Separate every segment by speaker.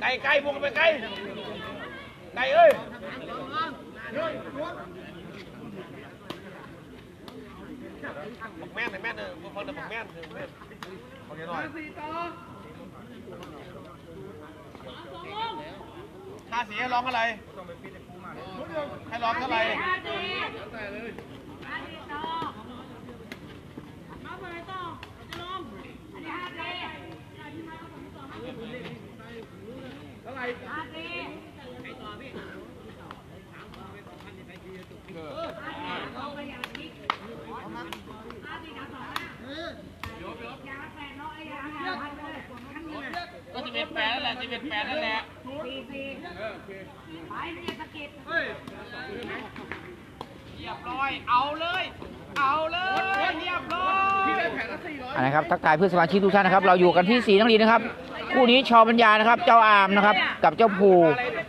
Speaker 1: ไก่ไก่บุกไปไก่ไก่เอ้ยบอกแม่นเลยแม่นเลยพวกคนเลยบอกแม่นเลยแม่นเอาเยอะหน่อยค่าสียร้องอะไรให้ร้องเท่าไหร่
Speaker 2: มาเปิดต่อจะลงอันนี้ห้าเด ก็จะเป็นแปดนั่นแหละจะเป็นแปดนั่นแหละเรียบร้อย เอาเลย เอาเลยเรียบร้อย
Speaker 3: อันนะครับ ทักทายเพื่อนสมาชิกทุกท่านนะครับ เราอยู่กันที่สีนักเรีนะครับ คู่นี้ชอปัญญานะครับ เจ้าอามนะครับ กับเจ้าภู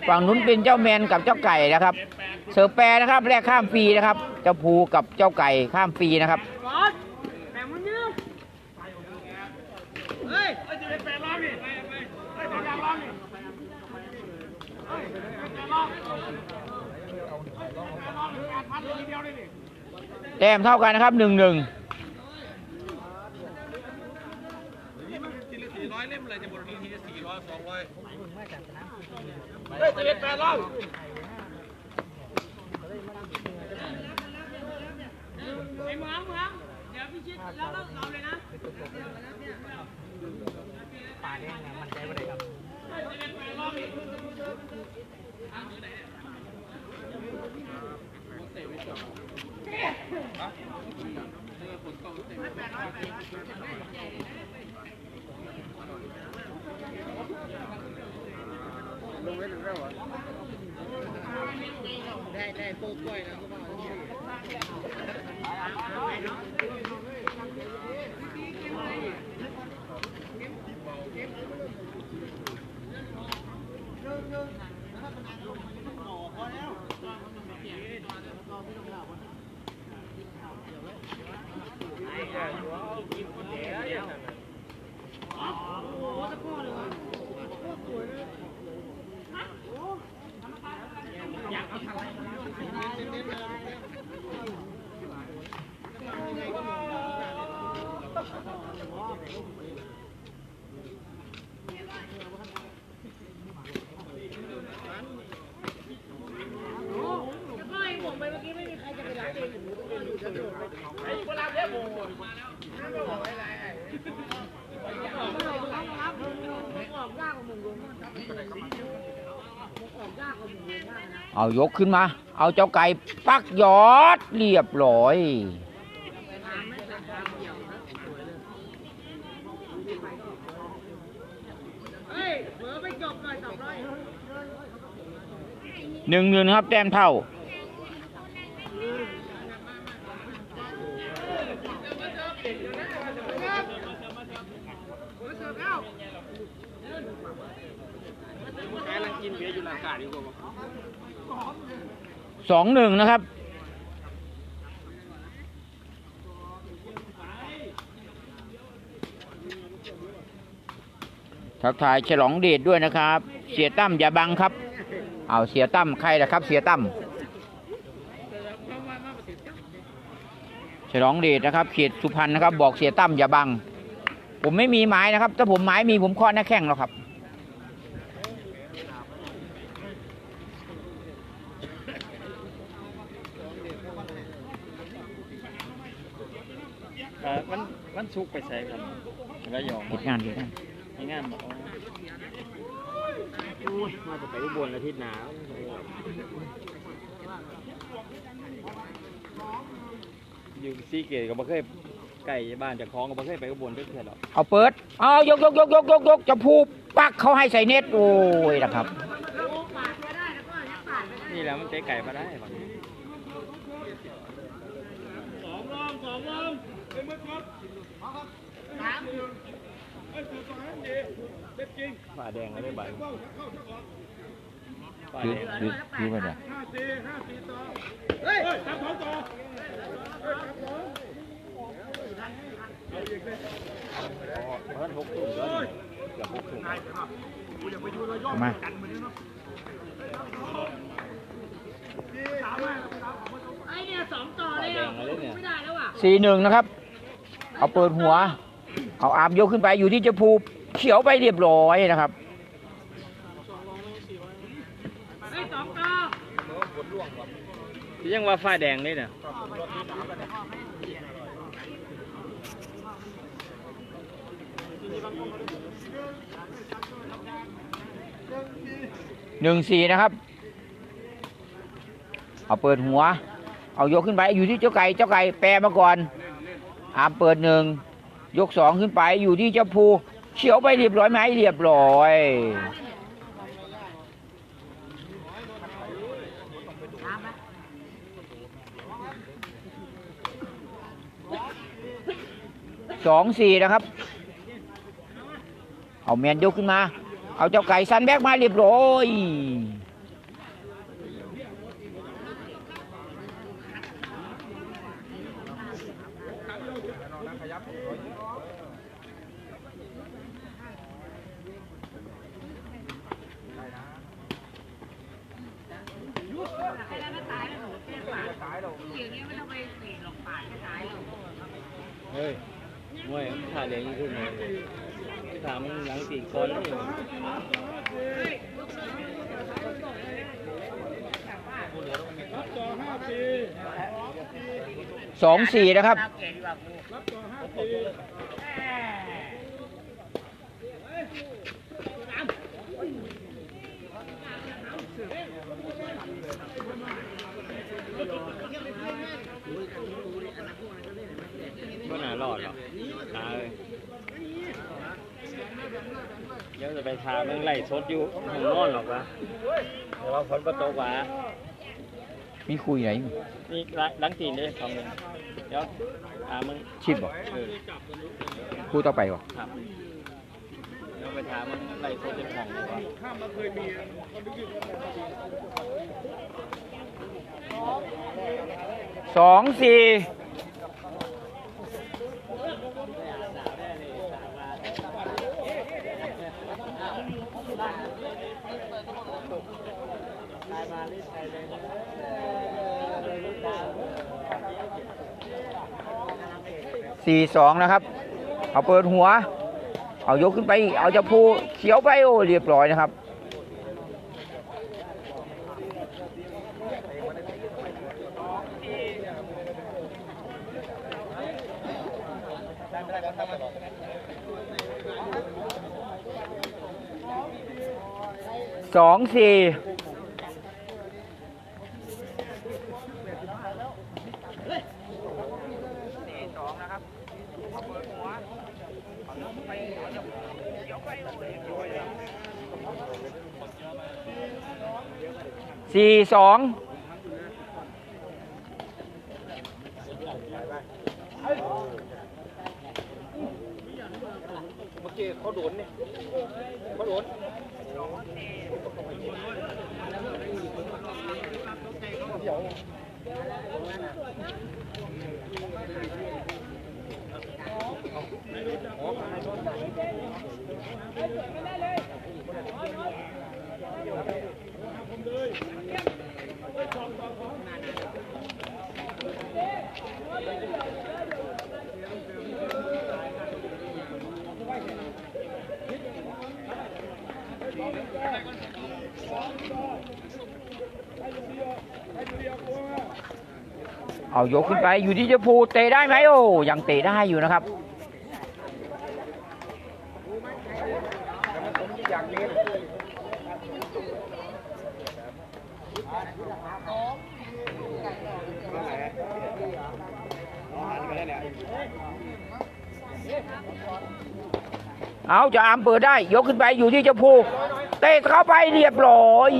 Speaker 3: ฝั่งนู้นเป็นเจ้าแมนกับเจ้าไก่นะครับ เสิร์ฟแปรนะครับแรกข้ามฟรีนะครับ เจ้าภูกับเจ้าไก่ข้ามฟรีนะครับ
Speaker 1: เฮ้ยเฮ้ยจะเป็นแปดร้องนี่เฮ้ยเฮ้ยเป็นแปดร้องนี่เฮ้ยเป็นแปดร้องเฮ้ยเป็นแปดร้องแปดพันทีเดียวเลยนี่
Speaker 3: แต้มเท่ากันนะครับหนึ่งหนึ่ง
Speaker 1: นี่มันทีละสี่ร้อยเล่มเลยจะหมดทีละสี่ร้อยสองร้อย เฮ้ยจะเป็นแปดร้อง
Speaker 2: ไอ้เหมืองเหมืองเดี๋ยวพี่ชิดแล้วก็เราเลยนะ
Speaker 3: เอา เอายกขึ้นมา เอาเจ้าไก่ปักยอดเรียบร้อยหนึ่งหนึ่งนครับแต้มเท่า
Speaker 1: กำลังกินเบียร์อยู่หลังกาดอยู่กู
Speaker 3: ส องหนึ่งนะครับ ทักทายฉลองเดชด้วยนะครับ เสียตั้มอย่าบังครับ เอาเสียตั้มใครนะครับ เสียตั้มฉลองเดชนะครับ เขตสุพรรณนะครับ บอกเสียตั้มอย่าบัง ผมไม่มีไม้นะครับ ถ้าผมไม้มีผมเคาะหน้าแข้งแล้วครับ
Speaker 4: มันมัน ชุกไปใส่ครับระยอง
Speaker 3: เหตุงานเหตุงาน
Speaker 4: มีงานบอกมาจะไปอุบลอาทิตย์หนาวอยู่ซีเกตก็บ่เคยไก่บ้านจากคลองก็บ่เคยไปอุบลเพื่อนหรอก
Speaker 3: เอาเปิดเอายกยกยกยกยกยกจะพูปักเขาให้ใส่เน็ตโอ้ยนะครับ
Speaker 4: นี่แหล้วมันเตะไก่มาได้บางที
Speaker 1: สองรองสองรอง เป็นมือครับสามเฮ้ยคือสองให้ดีเด็ดจริง
Speaker 4: ฝ่าแดงก็ได้ใบ
Speaker 1: เข้าเข้าเข้าก่อน
Speaker 4: ฝ่า
Speaker 3: ยื
Speaker 4: แด
Speaker 3: ด
Speaker 4: ง
Speaker 3: ยืดยืดไปเลย
Speaker 1: ห้าสี่ห้าสี่ต่อเฮ้ยจับสองต่อเฮ้ยจับสองเอาอีกเลย
Speaker 4: เพราะมันหกตุ่มแล้ว
Speaker 1: โอ้ย
Speaker 4: เกือบหกถุง
Speaker 3: มา
Speaker 2: ไอ้เนี่ยสองต่อเลย
Speaker 4: แด
Speaker 2: อะ
Speaker 4: งมาเลยเนี่ย
Speaker 2: ไม่ได้แล้วอะ
Speaker 3: สี่หนึ่งนะครับ เอาเปิดหัว เอาอาร์มยกขึ้นไปอยู่ที่เจะภูเขียวไปเรียบร้อยนะครับ
Speaker 2: ไอ้สองต่อ
Speaker 4: ที่ยังว่าฝ้ายแดงเลยเนี่ย
Speaker 3: หนึ่งสี่นะครับ เอาเปิดหัว เอายกขึ้นไปอยู่ที่เจ้าไก่ เจ้าไก่แปรมาก่อน อามเปิดหนึ่งยกสองขึ้นไปอยู่ที่เจ้าภูเขียวไปเรียบร้อยไหมเรียบร้อยสองสี่นะครับ เอาแมนยกขึ้นมา เอาเจ้าไก่ซันแบกมาเรียบร้อย
Speaker 2: อย่างเงี้ยไม่ต้องไปสี่หลงป่าจะตายหรอก
Speaker 4: เฮ้ยมวยถ่ายแดงยิ่งขึ้นเลยถามมึงหลังสี่คนนี่
Speaker 3: สองสี่นะครับ
Speaker 2: เก่งกว่ากู
Speaker 4: ก็น่ารอดหรอกตาเลยเดี๋ยวจะไปทาเมึงไล่ชดอยู่ห้องนอนหรอกวะแต่ว่าฝนก็ตกวะ
Speaker 3: มีคุยไหน
Speaker 4: นี่หลังตีนเลยของมึงเดี๋ยวทามึง
Speaker 3: ชิดบอก
Speaker 4: เออ
Speaker 3: คู่ต่อไปบอก
Speaker 4: ครับเดี๋ยวไปทามึงไล่ชดเป็นของเลยวะ
Speaker 3: สองสี่สี่ สองนะครับ เอาเปิดหัว เอายกขึ้นไป เอาจะพูเขียวไปโอ้เรียบร้อยนะครับสองสี่ สี่สอง
Speaker 1: เมื่อกี้เขาโดนเนี่ยเขาโดน
Speaker 3: เเอายกขึ้นไปอยู่ที่เจะพูเตะได้ไหมโอ้ยังเตะได้อยู่นะครับ เอาจะอามเปิดได้ ยกขึ้นไปอยู่ที่เจ้าภูเตะเข้าไปเรียบร้อย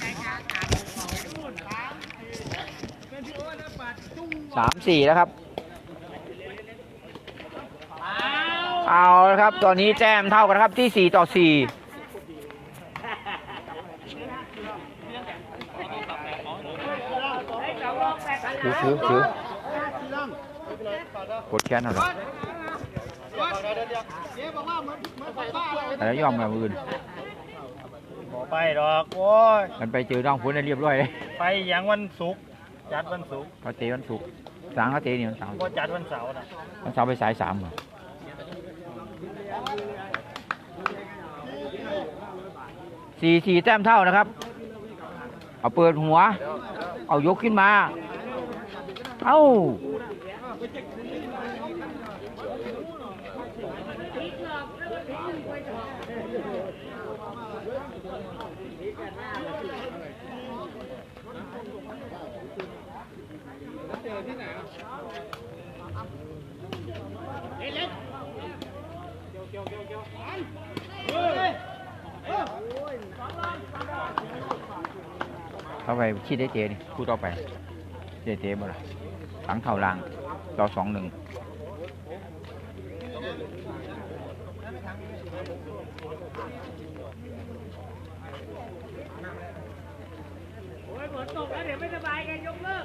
Speaker 2: สางขานู่นขาเป็นที่โอ้ยแล้วปัดจุ้ง
Speaker 3: สามสี่แล้วครับ
Speaker 2: เอา
Speaker 3: เอาละครับ ตอนนี้แต้มเท่ากันนะครับที่ 4 ต่อ 4ถือถือถือกดแขนเอาเลยแต่ยอมมาอื่น
Speaker 1: บอกไปดอกโอ้ย
Speaker 3: มันไปเจอน้องพ้นได้เรียบร้อยเลย
Speaker 1: ไปอย่างวันศุกร์จัดวันศุกร์
Speaker 3: เขาเตะวันศุกร์สางเขาเตะนี่วันเสาร์
Speaker 1: ก็จัดวันเสาร์นะ
Speaker 3: วันเสาร์ไปสายสามเหรอ สี่สี่แต้มเท่านะครับ เอาเปิดหัว เอายกขึ้นมา เอ้าเข้าไปคิดได้เจนี่คู่ต่อไปเจเจบ่ล่ะสังเท่าลางต่อสองหนึ่ง
Speaker 2: โอ้ยฝนตกแล้วเดี๋ยวไม่สบายกันยกเลิก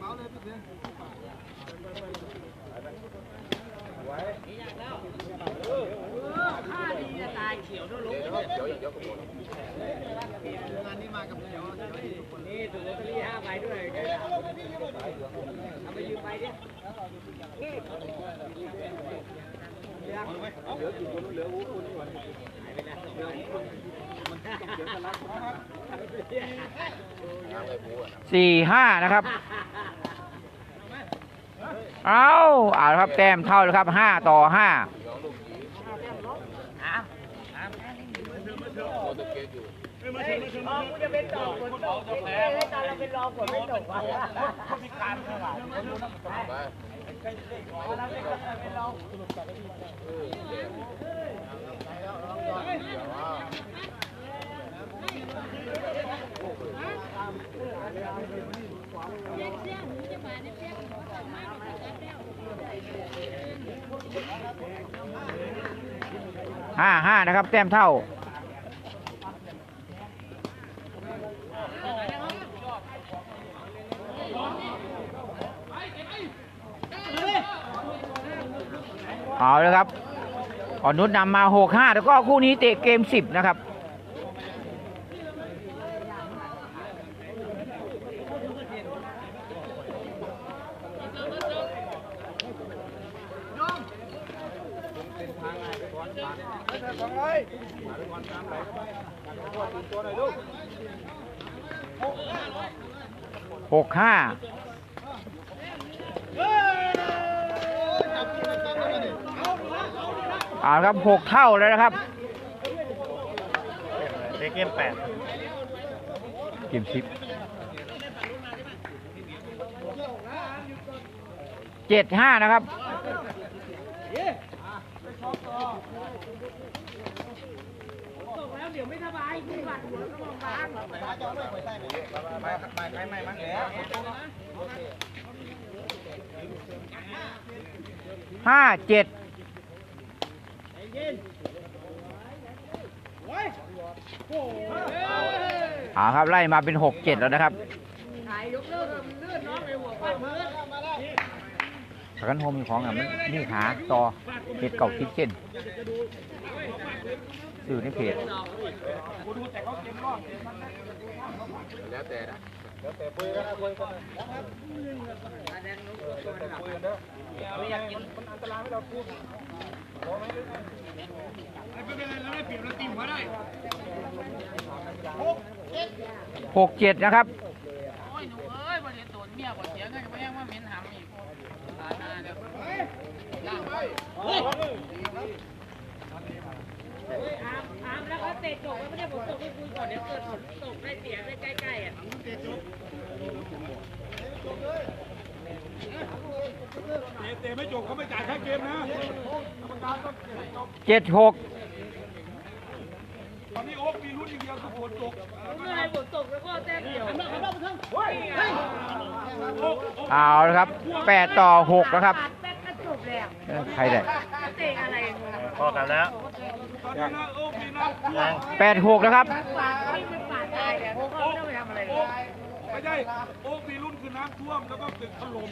Speaker 2: นี่ถูกลอตเตอรี่ห้าใบด้วยเดี๋ยวเอาไปยืมไปดิ
Speaker 3: สี่ห้านะครับเอาเอาลครับแต้มเท่าแล้วครับห้าต่อห้า
Speaker 2: อ๋อกูจะเป็นต่อฝนตกเอ้ยตอนเราเป็นรองฝนไม่ตกว่ะ
Speaker 1: พิการเท่าไหร่คนดูน้ำตกไป
Speaker 3: ห้าห้านะครับ แต้มเท่า เอาเลยครับอ่อนนุชนำมาหกห้าแล้วก็คู่นี้เตะเกมสิบนะครับหกห้า เอาละครับหกเท่าแล้วนะครับ
Speaker 1: เด็กเกมแปด
Speaker 3: เกมสิบเจ็ดห้านะครับ
Speaker 2: ตกแล้วเดี๋ยวไม่สบายคุณบัดหัวก็มองบาง
Speaker 1: ไม่ไม่ไม่มั้งแล้ว
Speaker 3: ห้าเจ็ด เอาครับไล่มาเป็นหกเจ็ดแล้วนะครับ
Speaker 2: ประกันโฮมีของอะมันนี่หาต่อเห็ดเก่าคิด
Speaker 3: เช่นสื่อในเพ
Speaker 2: จแล้วแต่นะ
Speaker 3: ประกันโฮมมีของอะมันนี่ขาต่อเห็ดเก่าคิดเส้นซื้อในเพจ
Speaker 1: ไม่เป็นไรเราได้เปรียบเราตีหัวได้
Speaker 3: หกเจ็ดนะครับ
Speaker 2: โอ้ยหนูเอ้ยวันนี้ตัวเมียบ่เสียเงินก็ยังว่าเหม็นหำอีกตายหน้าเดี๋ยวล่างไป เฮ้ยอามอามแล้วเขาติดตกไม่ได้ฝนตกที่คุยก่อนเดี๋ยวเกิดฝนตกได้เสียได้ใกล้ๆอะ
Speaker 1: เตะเตะไม่จบเขาไม่จ่ายแค่เกมนะกรรมการต้องจบ
Speaker 3: เจ็ดหก
Speaker 1: ตอนนี้โอ๊คมีรุ่นอย่างเดียวคือฝนตก
Speaker 2: เมื่อไรฝนตกแล้วก็แต้มเดียว
Speaker 1: เฮ้ยเฮ้ยโอ๊คโอ๊ค
Speaker 3: เอาละครับแปดต่อหกนะครับ
Speaker 2: แป๊บก็จบแล้ว
Speaker 3: เอ้ย
Speaker 2: เตะอะไร
Speaker 4: พอกันแล้ว
Speaker 1: ตอนนี้นะโอ๊คมีนะ
Speaker 4: ยัง
Speaker 3: แปดหกนะครับ
Speaker 2: ปาดไม่เป็นปาดตายเนี่ยเขาไม่ต้องไปทำอะไรเล
Speaker 1: โอ๊
Speaker 2: ย
Speaker 1: คไม่ใช่โอ๊คมีรุ่นคือน้ำท่วมแล้วก็ตึกถล่ม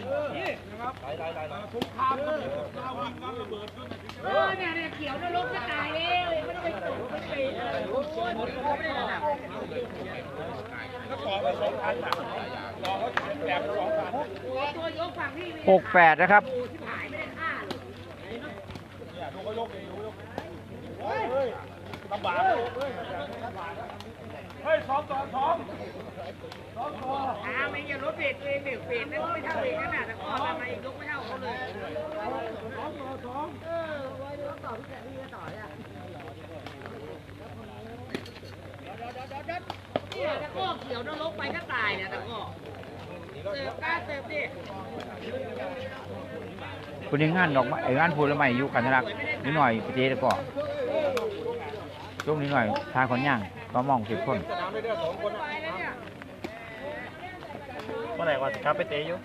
Speaker 1: นะครับเอ่อสงครามก็มีสงครามยิงกันระเบิดขึ้น
Speaker 2: เออเนี่ยเนี่ยเขียวนรกจะตายแล้วไม่ต้องไปตกไม่ไปเออโอ้ยหมดไม่ได้ระดับ
Speaker 1: แล้วต่อไปสองพันอะต่อเขาแบบสองพัน
Speaker 2: ตัวยกฝั่งที่
Speaker 3: หกแปดนะครับ
Speaker 2: โอ้ที่หายไม่ได้ค่าเลย
Speaker 1: เนี่ยดูเขายกเอง ลำบากเลยเฮ้ยเฮ้ยสองต่อสองสองต่อ
Speaker 2: อ่าไม่อย่ารถเบรกเลยเบรกเบรกนั่นไม่เท่าเบรกนั่นน่ะแต่ก่อนทำไมยกไม่เท่าเขาเลย
Speaker 1: สองต่อสอง
Speaker 2: เออไว้รถต่อพี่แกพี่ก็ต่อเนี่ยเนี่ยตะก้อเขียวนรกไปก็ตายเนี่ยตะก้อเสิร์ฟกล้าเสิร์ฟดิ
Speaker 3: คุณงานดอกไม้งานพูดแล้วไม่อยู่กันทะลักนิดหน่อยประเทศก็ ช่วงนี้หน่อยทางคนย่างก็มองสิบคน
Speaker 1: สนามได้ด้วยสองคน
Speaker 2: ไปแล้วเนี่ย
Speaker 4: เมื่อไหร่วันครับไปเตะอยู่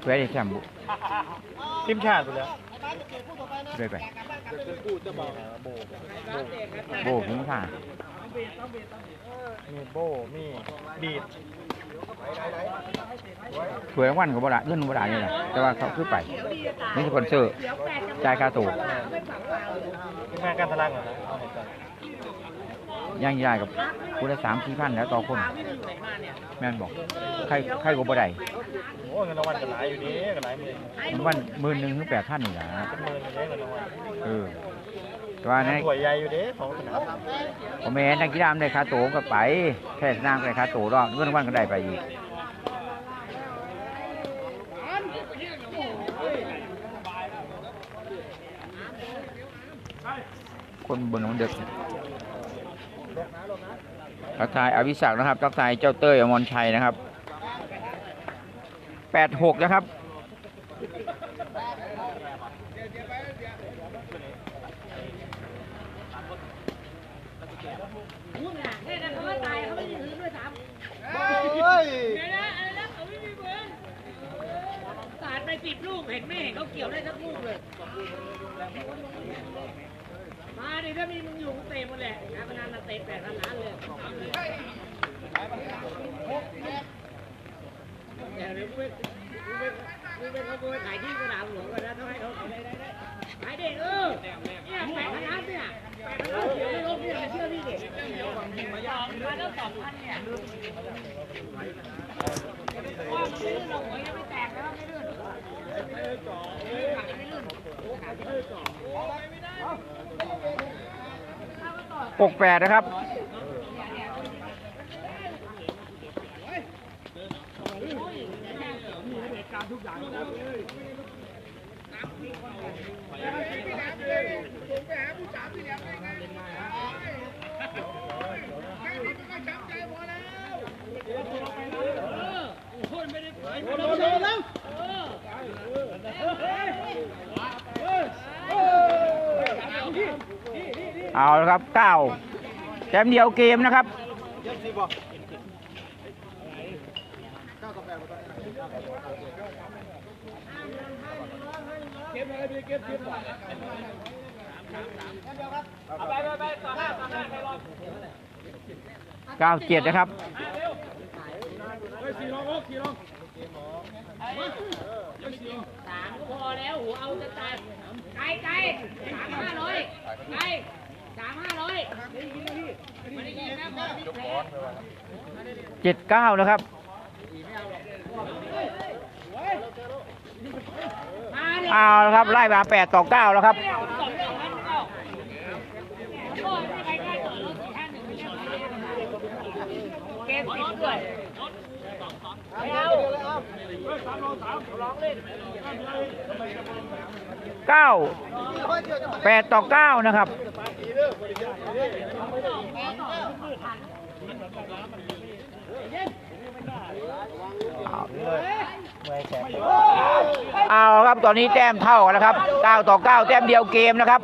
Speaker 3: เพื่อได้แชมป์บุ
Speaker 4: ทีมชาติไปแล้ว
Speaker 3: ด้วยไป
Speaker 4: โบ
Speaker 3: โบกมึงผ่า
Speaker 4: มีโบมีบีด
Speaker 3: ถวยรางวัลก็บ่ได้เงินบ่ได้นี่แหละแต่ว่าเขาคือไปนี่สปอนเซอร์
Speaker 2: เดี๋ยวแปดจะ
Speaker 3: จ่ายค่าตัว
Speaker 2: ไม่ฝังเปล่าเลย
Speaker 4: ทีมงานการตลาดเหรอนะเอาให้ก่อน
Speaker 3: ย่างได้กับคุณละสามสี่พันแล้วต่อคน
Speaker 2: ปลาไม่ได้อยู่ไหนมาเนี่ย
Speaker 3: แม่นบอกใครใครก็บ่ได้
Speaker 4: โอ้เงินรางวัลก็หลายอยู่ดีก็หลายหมื่น
Speaker 3: มันวันหมื่นหนึ่งถึงแปดพันนี่ล่ะ
Speaker 4: เป็นหมื่นอยู่ดีเงินรางวัล
Speaker 3: เออแต่ ว่าใน
Speaker 4: ถ้วยใหญ่อยู่ดีของสนาม
Speaker 3: ผมเห็นนักกีฬามันได้ค่าตัวก็ไปแค่สนามก็ได้ค่าตัวรอบเงินรางวัลก็ได้ไปอีกคนบนของเด็กทักทายอภิศักดิ์นะครับทักทายเจ้าเต้ยอมรชัยนะครับแปดหกนะครับ
Speaker 2: พูดน่ะแค่นั้นเขาก็ตายเขาไม่ได้ถือด้วยซ้ำ
Speaker 1: เฮ้ ย
Speaker 2: เดี๋ยวนะอะไรนะเขาไม่มีเบือนสาดไปสิบลูกเห็นไม่เห็นเขาเกี่ยวได้สักลูกเลย มาดิถ้ามีมึงอยู่กูเตะหมดแหละนะพนันน่ะเตะแปดพันล้านเลยเดี๋ยวเดี๋ยวกูไปกูไป ปเขากูไปขายที่สนามหลวงก่อนนะต้องให้เขาขายได้ได้ได้ขายเด็กเออเนี่ยแปดพันล้านเนี่ยแปดพันล้านเดี๋ยวไม่ลบเนี่ยเชื่อพี่ดิมาแล้วสองพันเนี่ยว่ามันไม่ลื่นหรอกหัวยังไม่แตกแล้วไม่ลื่นขาไม่ลื่นขาไม่ลื่น
Speaker 3: หกแปดนะครับ เอาละครับเก้าแต้มเดียวเกมนะครับเก้าเจ็ดนะ ครับ
Speaker 1: เฮ้ยสี่รองโอ๊ครอง
Speaker 2: สามก็พอแล้วหัวเอาจะตายไกลไกลสามห้าร้อยไกลสามห้าร้อยไม่ได้ยินนะบอลมีแผล
Speaker 3: เจ็ดเก้านะครับ เอาละครับไล่มาแปดต่อเก้าแล้วครับ
Speaker 2: เก้าต่อรถสี่ห้าหนึ่งไม่ใช่เกมติดด้วยไม่เอา
Speaker 1: เฮ้ยสามรองสามรองเล่น
Speaker 3: เก้าแปดต่อเก้านะครับ
Speaker 1: เเอา
Speaker 3: ครับตอนนี้แต้มเท่ากันแล้วครับ 9 ต่อ 9 แต้มเดียวเกมนะครับ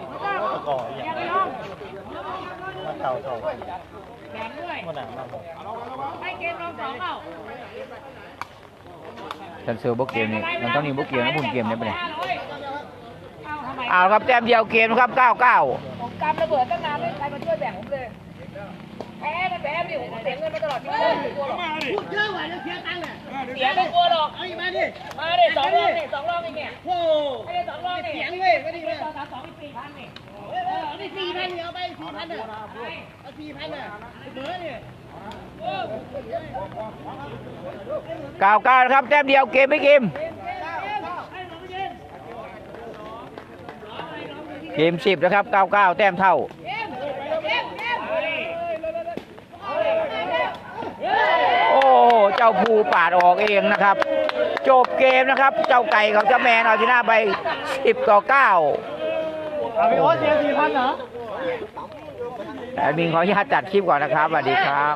Speaker 3: ฉันเซอร์บกเกมนี่มันต้องนี่บกเกมนะบุญเกมเนี่ยไปเนี่ยเอาครับแต้มเดียวเกมนะครับ 9 9
Speaker 2: ผมกำระเบิดตั้งนานไม่มีใครมาช่วยแบ่งผมเลย แพ้มันแพ้ดิผมเสียเงินมาตลอดชีวิตไม่กลัวหรอกพูดเยอะกว่าจะเสียตังค์เนี่ยเสียไม่กลัวหรอกมาดิมาดิสองรอบนี่สองรอบนี่เนี่ยโอ้ไม่ได้สองรอบนี่เสียงเลยไม่ดีเลยสองสามสองอีกสี่พันนี่เออนี่สี่พันเนี่ยเอาไปสี่พันเนี่ยเอาสี่พันเนี่ยเบอร์เนี่ย
Speaker 3: 9 9นะครับแต้มเดียวเกมไม่เกมเกม10นะครับ9 9แต้มเท่า โอ้ เจ้าภูปาดออกเองนะครับ จบเกมนะครับ เจ้าไก่กับเจ้าแมนเอาชนะไป 10 ต่อ9
Speaker 1: พี่โอ๊ตเสียสี่พันเหรอ
Speaker 3: แอดมินขออนุญาตจัดคลิปก่อนนะครับสวัสดีครับ